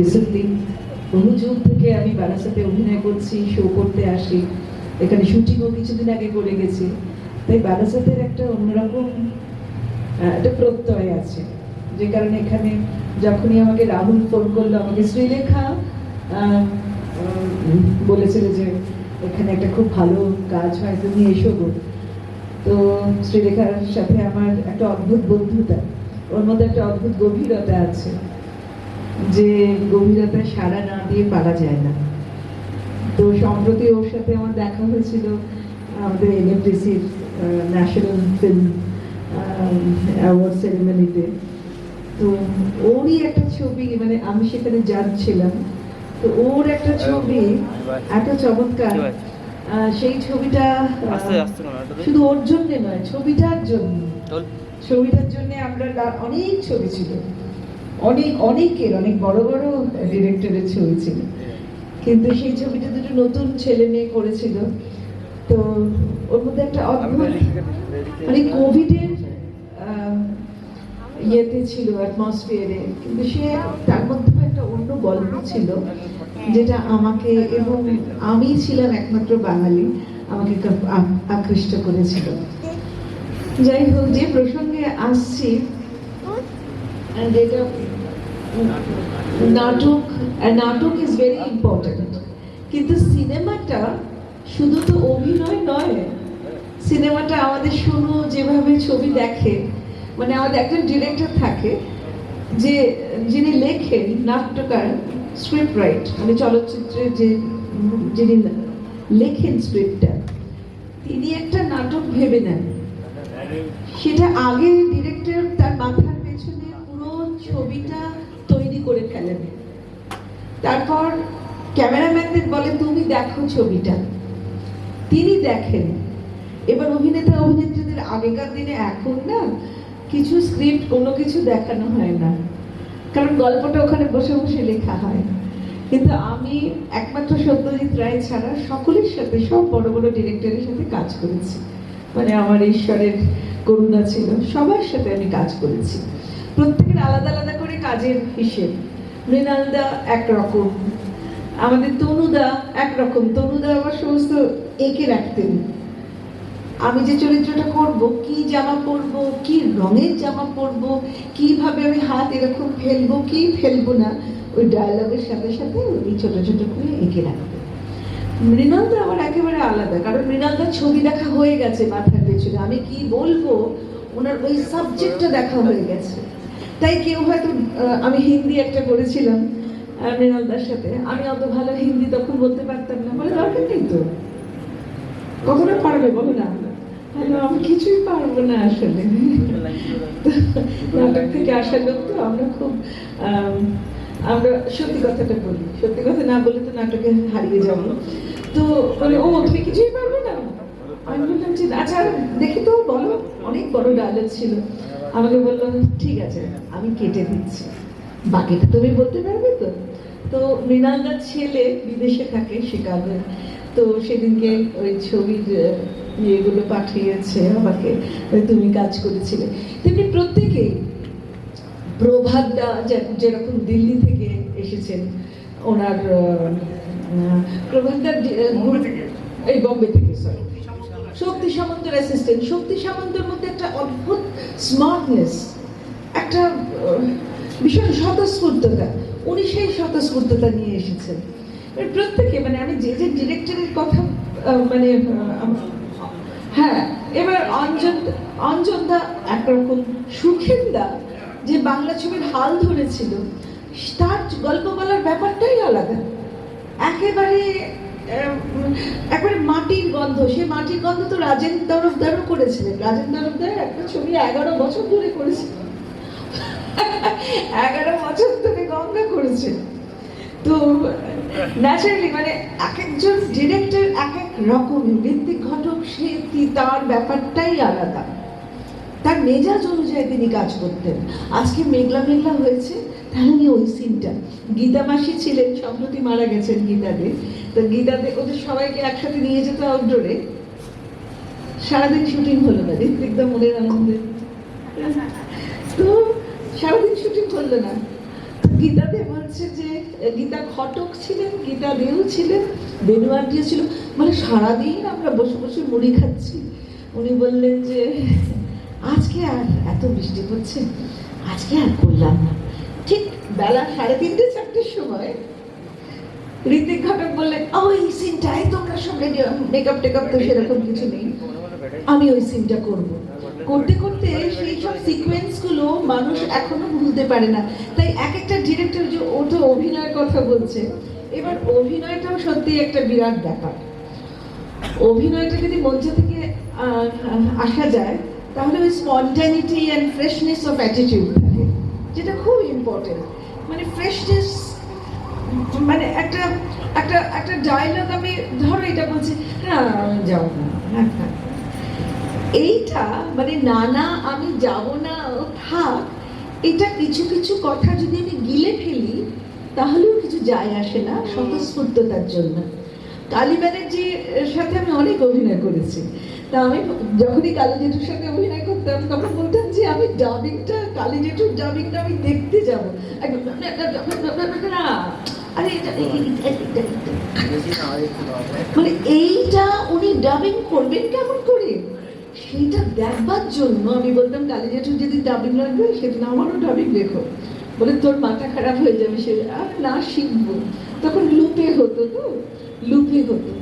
Recently বহু যুগ থেকে আমি বারাসাতে অভিনয় করছি শো করতে আসি। এখানে শুটিংও কিছুদিন আগে করে গেছি। তাই বারাসাতের একটা অন্যরকম একটা প্রত্যয় আছে। যে কারণে এখানে যখনই আমাকে রাহুল ফোন করল, আমাকে শ্রীলেখা বলেছিল যে এখানে একটা খুব ভালো কাজ হয়, তুমি এসো গো। তো শ্রীলেখার সাথে আমার একটা অদ্ভুত বন্ধুতা, ওর মধ্যে একটা অদ্ভুত গভীরতা আছে। যে গভীরতা সারা না দিয়ে পারা যায় না। তো সম্প্রতি ওর সাথে আমার দেখা হয়েছিল আমাদের এনএফডিসির ন্যাশনাল ফিল্ম অ্যাওয়ার্ড সেরেমনিতে তো। ওরই একটা ছবি মানে আমি সেখানে জাজ ছিলাম তো ওর একটা ছবি এত চমৎকার। আহ, সেই ছবিটা শুধু ওর জন্য নয় ছবিটার জন্য। ছবিটার জন্য আমরা অনেক ছবি ছিল। অনেক অনেকের অনেক বড় বড় ডিরেক্টরের ছবি ছিল। কিন্তু সেই ছবিটা দুটো নতুন ছেলে মেয়ে করেছিল। তো ওর মধ্যে একটা অদ্ভুত মানে কোভিডের ইয়েতে ছিল অ্যাটমসফিয়ারে কিন্তু সে তার মধ্যে একটা অন্য গল্প ছিল যেটা আমাকে এবং আমি ছিলাম একমাত্র বাঙালি আমাকে আকৃষ্ট করেছিল। যাই হোক যে প্রসঙ্গে আসছি যেটা নাটক নাটক ইজ ভেরি ইম্পর্টেন্ট কিন্তু সিনেমাটা শুধু তো অভিনয় নয়, সিনেমাটা আমাদের শুরু যেভাবে ছবি দেখে মানে আমাদের একটা ডিরেক্টর থাকে, যে, যিনি লেখেন নাট্যকার স্ক্রিপ্ট রাইট মানে চলচ্চিত্রের যে, যিনি লেখেন স্ক্রিপ্টটা তিনি একটা নাটক ভেবে নেন। সেটা আগে ডিরেক্টর তার মাথার পেছনে পুরো ছবিটা করে ফেলেন তারপর ক্যামেরাম্যানদের বলে, তুমি দেখো ছবিটা। তিনি দেখেন। এবার অভিনেতা, অভিনেত্রীদের আগেকার দিনে এখন না কিছু স্ক্রিপ্ট কোনো কিছু দেখানো হয় না। কারণ গল্পটা ওখানে বসে বসে লেখা হয়। কিন্তু আমি একমাত্র সত্যজিৎ রায় ছাড়া সকলের সাথে, সব বড় বড় ডিরেক্টরের সাথে কাজ করেছি। মানে আমার ঈশ্বরের করুণা ছিল, সবার সাথে আমি কাজ করেছি। প্রত্যেকের আলাদা আলাদা কাজের হিসেব। মৃণালদা একরকম। আমাদের তনুদা একরকম। তনুদা আবার সমস্ত এঁকে রাখতেন। আমি যে চরিত্রটা করব, কি জামা পরবো, কি রঙের জামা পরবো, কীভাবে আমি হাত এরকম ফেলব, কি ফেলব না, ওই ডায়ালগের সাথে সাথে উনি ছোট ছোট করে এঁকে রাখতেন মৃণালদা আমার একেবারে আলাদা, কারণ মৃণালদার ছবি দেখা হয়ে গেছে মাথার পেছনে। আমি কি বলব? ওনার ওই সাবজেক্টটা দেখা হয়ে গেছে। তাই কেউ হয়তো আমি হিন্দি একটা করেছিলাম মৃণালদার সাথে। আমি অত ভালো হিন্দি তখন বলতে পারতাম না। বলে দরকার নেই তো। কখনো পারবে বলো না আমি কিছুই পারব না আসলে। নাটক থেকে আসা লোক তো আমরা খুব আম, আমরা সত্যি কথাটা বলি। সত্যি কথা না বলে তো নাটকে হারিয়ে যাব। তো বলে ও তুমি কিছুই পারবে আমি বললাম যে আচ্ছা দেখি তো বলো অনেক বড় ডায়লগ ছিল। আমাকে বলল ঠিক আছে আমি কেটে দিচ্ছি। বাকিটা তুমি বলতে পারবে তো? তো মৃণালদার ছেলে বিদেশে থাকে শিকাগোয়। তো সেদিনকে ওই ছবির ইয়েগুলো পাঠিয়েছে আমাকে তুমি কাজ করেছিলে। তেমনি প্রত্যেকেই প্রভাতদা যেরকম দিল্লি থেকে এসেছেন ওনার প্রভাতদার এই বম্বে থেকে সরি শক্তি সামন্তের অ্যাসিস্ট্যান্ট শক্তি সামন্তের মধ্যে একটা অদ্ভুত স্মার্টনেস একটা ভীষণ স্বতঃস্ফূর্ততা। উনি সেই স্বতঃস্ফূর্ততা নিয়ে এসেছেন। প্রত্যেকে মানে আমি যে যে ডিরেক্টরের কথা মানে হ্যাঁ এবার অঞ্জন অঞ্জনদা একরকম সুখেন্দা যে বাংলা ছবির হাল ধরেছিল, তার গল্প বলার ব্যাপারটাই আলাদা। একেবারে একবারে মাটির গন্ধ সে মাটির গন্ধ তো রাজেন তরফদারও করেছিলেন। রাজেন তরফদার একটা ছবি এগারো বছর ধরে করেছে এগারো বছর ধরে গঙ্গা করেছে। তো ন্যাচারালি মানে এক একজন ডিরেক্টর এক এক রকমের ঋত্বিক ঘটক, সে তার ব্যাপারটাই আলাদা। তার মেজাজ অনুযায়ী তিনি কাজ করতেন। আজকে মেঘলা মেঘলা হয়েছে, তাহলে ওই সিনটা গীতা মাসি ছিলেন, সম্প্রতি মারা গেছেন গীতাতে তো গীতাতে ওদের সবাইকে একসাথে নিয়ে যেত আউটডোরে সারাদিন শুটিং হলো না ঋত্বিকদা মনের আনন্দে। তো সারাদিন শুটিং করল না। গীতাতে বলছে যে, গীতা ঘটক ছিলেন, গীতা দেও ছিলেন বেনু আন্টিও ছিল। মানে সারাদিন আমরা বসে বসে মুড়ি খাচ্ছি। উনি বললেন যে, আজকে আর এত বৃষ্টি পড়ছে আজকে আর করলাম না। ঠিক বেলা সাড়ে তিনটে, চারটের সময় ঋতিক ঘটক বললেন ও এই সিনটাই তোমরা রেডি মেকআপ টেকআপ তো সেরকম কিছু নেই। আমি ওই সিনটা করব। করতে করতে সেই সব সিকোয়েন্সগুলো মানুষ এখনও ভুলতে পারে না। তাই এক একটা ডিরেক্টর যে ও তো অভিনয়ের কথা বলছে। এবার অভিনয়টাও সত্যি একটা বিরাট ব্যাপার। অভিনয়টা যদি মঞ্চ থেকে আসা যায়, তাহলে ওই spontaneity and freshness of attitude যেটা খুব ইম্পর্টেন্ট মানে ফ্রেশনেস মানে একটা একটা একটা ডায়লগ আমি ধরো এটা বলছি না আমি যাব না হ্যাঁ হ্যাঁ এইটা মানে না না আমি যাব না থাক এটা কিছু কিছু কথা যদি আমি গিলে ফেলি তাহলেও কিছু যায় আসে না স্বতঃস্ফূর্ততার জন্য কালী ব্যানার্জির সাথে আমি অনেক অভিনয় করেছি তা আমি যখনই কালী জেঠুর সাথে অভিনয় করতাম তখন বলতাম যে আমি ডাবিংটা কালী জেঠুর ডাবিংটা আমি দেখতে যাব একদম, মানে এইটা উনি ডাবিং করবেন কেমন করে? সেইটা দেখবার জন্য আমি বলতাম কালী জেঠুর যদি ডাবিং লাগবে সেদিন আমারও ডাবিং লেখো। বলে তোর মাথা খারাপ হয়ে যাবে, সে আর না, শিখব। তখন লুপে হতো তো লুপে হতো।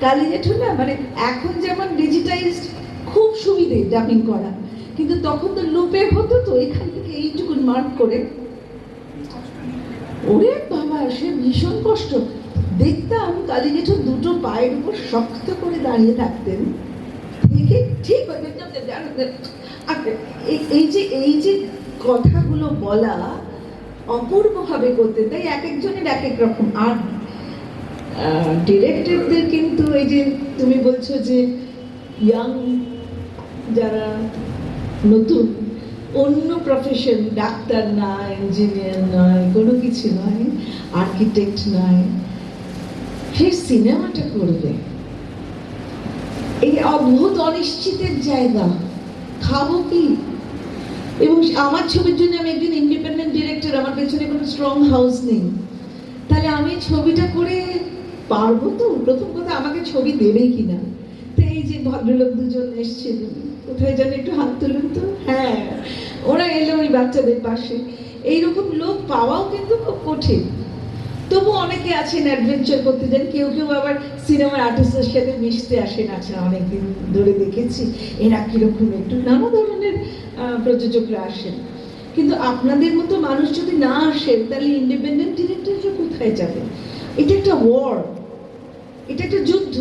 কালী জেঠু না মানে এখন যেমন ডিজিটাইজড খুব সুবিধে ডাবিং করা। কিন্তু তখন তো লুপে হতো তো, এখান থেকে এইটুকুন মার্ক করে ওরে বাবা সে ভীষণ কষ্ট। দেখতাম কালী জেঠু দুটো পায়ের উপর শক্ত করে দাঁড়িয়ে থাকতেন। থেকে ঠিক এই যে এই যে কথাগুলো বলা অপূর্বভাবে করতেন, তাই এক একজনের এক এক রকম। আর ডিরেক্টরদের কিন্তু এই যে তুমি বলছো যে ইয়াং যারা নতুন অন্য প্রফেশন ডাক্তার নয় ইঞ্জিনিয়ার নয় কোনো কিছু নয় আর্কিটেক্ট নয় সে সিনেমাটা করবে। এই অদ্ভুত, অনিশ্চিতের জায়গা। খাব কি? এবং আমার ছবির জন্য আমি একজন ইন্ডিপেন্ডেন্ট ডিরেক্টর আমার পেছনে কোনো স্ট্রং হাউস নেই। তাহলে আমি ছবিটা করে পারব তো? প্রথম কথা, আমাকে ছবি দেবে কিনা? তো এই যে ভদ্রলোক দুজন এসেছিলেন কোথায় যেন, একটু হাত তুলুন তো? হ্যাঁ ওরা এলো ওই বাচ্চাদের পাশে। এইরকম লোক পাওয়াও কিন্তু খুব কঠিন। তবু অনেকে আছেন অ্যাডভেঞ্চার করতে যান, কেউ কেউ আবার সিনেমার আর্টিস্টের সাথে মিশতে আসেন। আচ্ছা অনেকদিন ধরে দেখেছি, এরা কীরকম একটু নানা ধরনের প্রযোজকরা আসেন। কিন্তু আপনাদের মতো মানুষ যদি না আসেন, তাহলে ইন্ডিপেন্ডেন্ট ডিরেক্টররা কোথায় যাবে এটা একটা ওয়ার এটা একটা যুদ্ধ।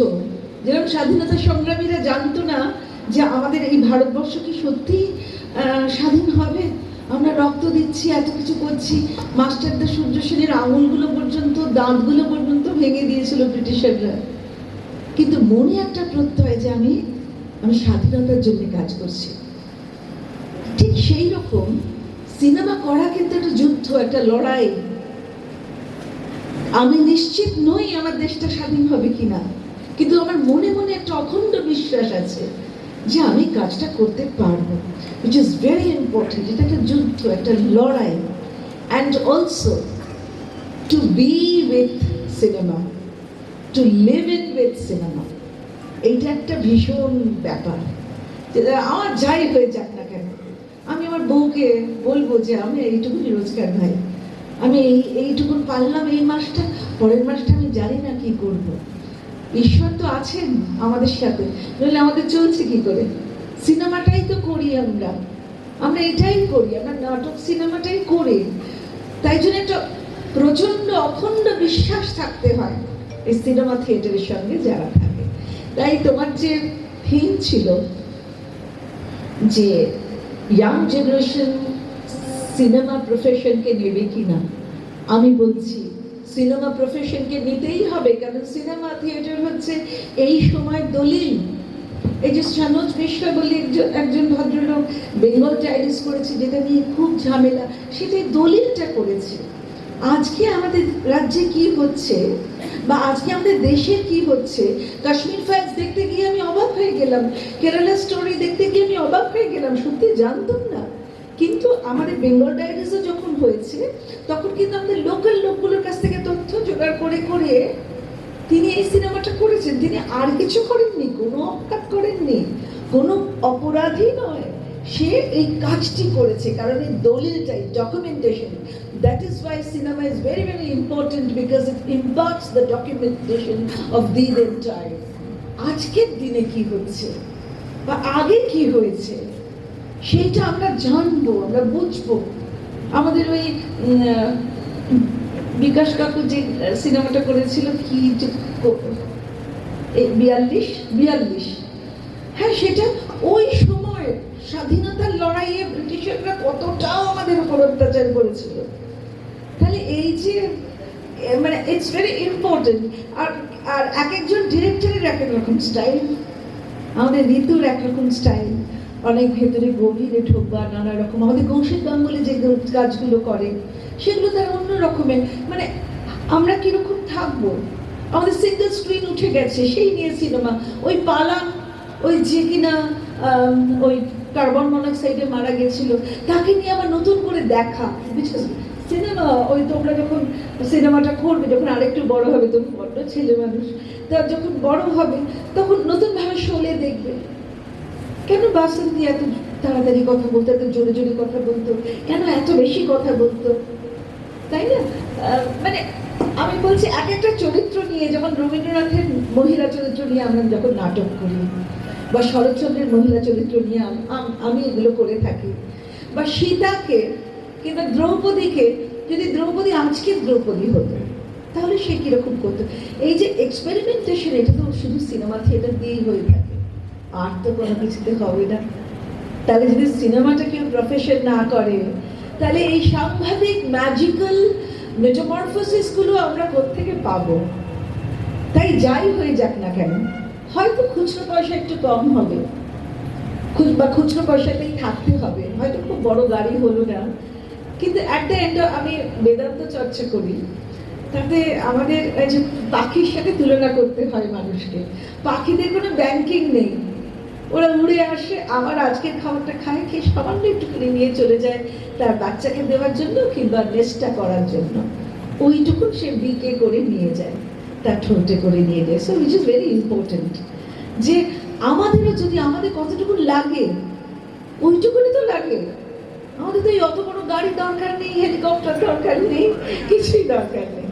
যেরকম স্বাধীনতা সংগ্রামীরা জানতো না যে আমাদের এই ভারতবর্ষ কি সত্যি স্বাধীন হবে? আমরা রক্ত দিচ্ছি, এত কিছু করছি মাস্টারদা সূর্য সেনের আঙুলগুলো পর্যন্ত, দাঁতগুলো পর্যন্ত ভেঙে দিয়েছিল ব্রিটিশাররা। কিন্তু মনে একটা প্রত্যয় যে আমি আমি স্বাধীনতার জন্য কাজ করছি। ঠিক সেই রকম সিনেমা করা কিন্তু একটা যুদ্ধ, একটা লড়াই। আমি নিশ্চিত নই আমার দেশটা স্বাধীন হবে কিনা। কিন্তু আমার মনে মনে একটা অখণ্ড বিশ্বাস আছে। যে আমি কাজটা করতে পারব উইচ ইজ ভেরি ইম্পর্টেন্ট এটা একটা যুদ্ধ, একটা লড়াই and also to be with cinema to live in with cinema এইটা একটা ভীষণ ব্যাপার। যে আমার যাই হয়ে যাক না কেন, আমি আমার বউকে বলব যে, আমি এইটুকুনি রোজগার ভাই। আমি এই, এইটুকুন পারলাম এই মাসটা, পরের মাসটা আমি জানি না কি করব। ঈশ্বর তো আছেন আমাদের সাথে। নইলে আমাদের চলছে কি করে? সিনেমাটাই তো করি আমরা। আমরা এটাই করি, আমরা নাটক সিনেমাটাই করি। তাই জন্য একটা প্রচণ্ড অখণ্ড বিশ্বাস থাকতে হয় এই সিনেমা থিয়েটারের সঙ্গে যারা থাকে। তাই তোমার যে থিম ছিল যে ইয়াং জেনারেশন সিনেমা প্রফেশনকে নেবে কিনা, আমি বলছি সিনেমা প্রফেশনকে নিতেই হবে, কারণ সিনেমা থিয়েটার হচ্ছে এই সময় দলিল। এই যে সনোজ মিশ্রা বলে একজন ভদ্রলোক বেঙ্গল টাইরিস করেছে, যেটা নিয়ে খুব ঝামেলা সেটাই দলিলটা করেছে। আজকে আমাদের রাজ্যে কি হচ্ছে বা আজকে আমাদের দেশে কি হচ্ছে, কাশ্মীর ফাইলস দেখতে গিয়ে আমি অবাক হয়ে গেলাম কেরালা স্টোরি দেখতে গিয়ে আমি অবাক হয়ে গেলাম, সত্যি জানতাম না। কিন্তু আমাদের বেঙ্গল ডায়ারিজও যখন হয়েছে, তখন কিন্তু আমাদের লোকাল তথ্য জোগাড় করে করে তিনি এই সিনেমাটা করেছেন। তিনি আর কিছু করেননি, কোনো অপরাধ করেননি, কোনো অপরাধী নয়। সে এই কাজটি করেছে, কারণ এই দলিলটাই documentation that is why cinema is very very important because it imparts the documentation of the entire আজকের দিনে কি হচ্ছে, বা আগে কি হয়েছে, সেইটা আমরা জানব, আমরা বুঝব। আমাদের ওই বিকাশ কাকু যে সিনেমাটা করেছিল, কি বিয়াল্লিশ? বিয়াল্লিশ। হ্যাঁ সেটা ওই সময় স্বাধীনতার লড়াইয়ে ব্রিটিশাররা কতটাও আমাদের উপর অত্যাচার করেছিল। তাহলে এই যে মানে ইটস ভেরি ইম্পর্টেন্ট আর আর এক একজন ডিরেক্টরের এক এক রকম স্টাইল। আমাদের ঋতুর একরকম স্টাইল। অনেক ভেতরে গভীরে ঢোকবা নানা রকম আমাদের কৌশিক গাঙ্গুলি যে কাজগুলো করে সেগুলো তার অন্য রকমের। মানে আমরা কীরকম থাকব? আমাদের সিঙ্গেল স্ক্রিন উঠে গেছে, সেই নিয়ে সিনেমা ওই পালা, ওই যে কিনা ওই কার্বন মনোক্সাইডে মারা গেছিল, তাকে নিয়ে আবার নতুন করে দেখা। বুঝেছ সিনেমা ওই তোমরা যখন সিনেমাটা করবে, যখন আরেকটু বড় হবে, তখন বড্ড ছেলে মানুষ, তা যখন বড় হবে, তখন নতুনভাবে শোলে দেখবে। কেন বাসন্তী এত তাড়াতাড়ি কথা বলতো, এত জোরে জোরে কথা বলতো? কেন এত বেশি কথা বলতো? তাই না? মানে আমি বলছি, এক একটা চরিত্র নিয়ে যেমন রবীন্দ্রনাথের মহিলা চরিত্র নিয়ে আমরা যখন নাটক করি, বা শরৎচন্দ্রের মহিলা চরিত্র নিয়ে আম- এগুলো করে থাকি, বা সীতাকে কিংবা দ্রৌপদীকে, যদি দ্রৌপদী আজকের দ্রৌপদী হতো, তাহলে সে কীরকম করতো? এই যে এক্সপেরিমেন্টেশন এটা তো শুধু সিনেমা থিয়েটার দিয়েই হয়ে থাকে। আর তো কোনো কিছুতে হবে না। তাহলে যদি সিনেমাটা কেউ প্রফেশন না করে তাহলে এই সাংঘাতিক ম্যাজিক্যাল মেটামরফোসিসগুলো আমরা কোত্থেকে পাবো? তাই যাই হয়ে যাক না কেন, হয়তো খুচরো পয়সা একটু কম হবে। বা খুচরো পয়সাতেই থাকতে হবে। হয়তো খুব বড় গাড়ি হলো না। কিন্তু অ্যাট দ্য এন্ড আমি বেদান্ত চর্চা করি। তাতে আমাদের যে পাখির সাথে তুলনা করতে হয় মানুষকে। পাখিদের কোনো ব্যাংকিং নেই। ওরা উড়ে আসে, আবার আজকের খাবারটা খায়, খেয়ে সামান্য একটুখানি নিয়ে চলে যায় তার বাচ্চাকে দেওয়ার জন্য কিংবা নেস্টটা করার জন্য। ওইটুকু সে বিকে করে নিয়ে যায়, তার ঠোঁটে করে নিয়ে যায়। So which is very important যে আমাদেরও যদি আমাদের কতটুকু লাগে ওইটুকুনি তো লাগে। আমাদের তো এই অত বড় গাড়ি দরকার নেই, হেলিকপ্টার দরকার নেই, কিছুই দরকার নেই।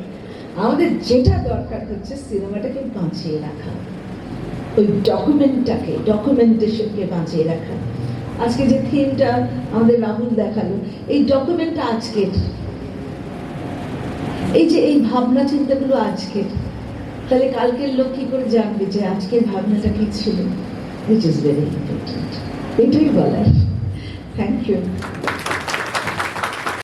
আমাদের যেটা দরকার হচ্ছে সিনেমাটাকে বাঁচিয়ে রাখা। ওই ডকুমেন্টটাকে ডকুমেন্টেশনকে বাঁচিয়ে রাখা। আজকে যে থিমটা আমাদের রাহুল দেখাল, এই ডকুমেন্টটা আজকের। এই যে এই ভাবনা চিন্তাগুলো আজকের, তাহলে কালকের লোক কি করে জানবে যে আজকের ভাবনাটা কি ছিল? উইচ ইজ ভেরি ইম্পর্টেন্ট এটাই বলার। Thank you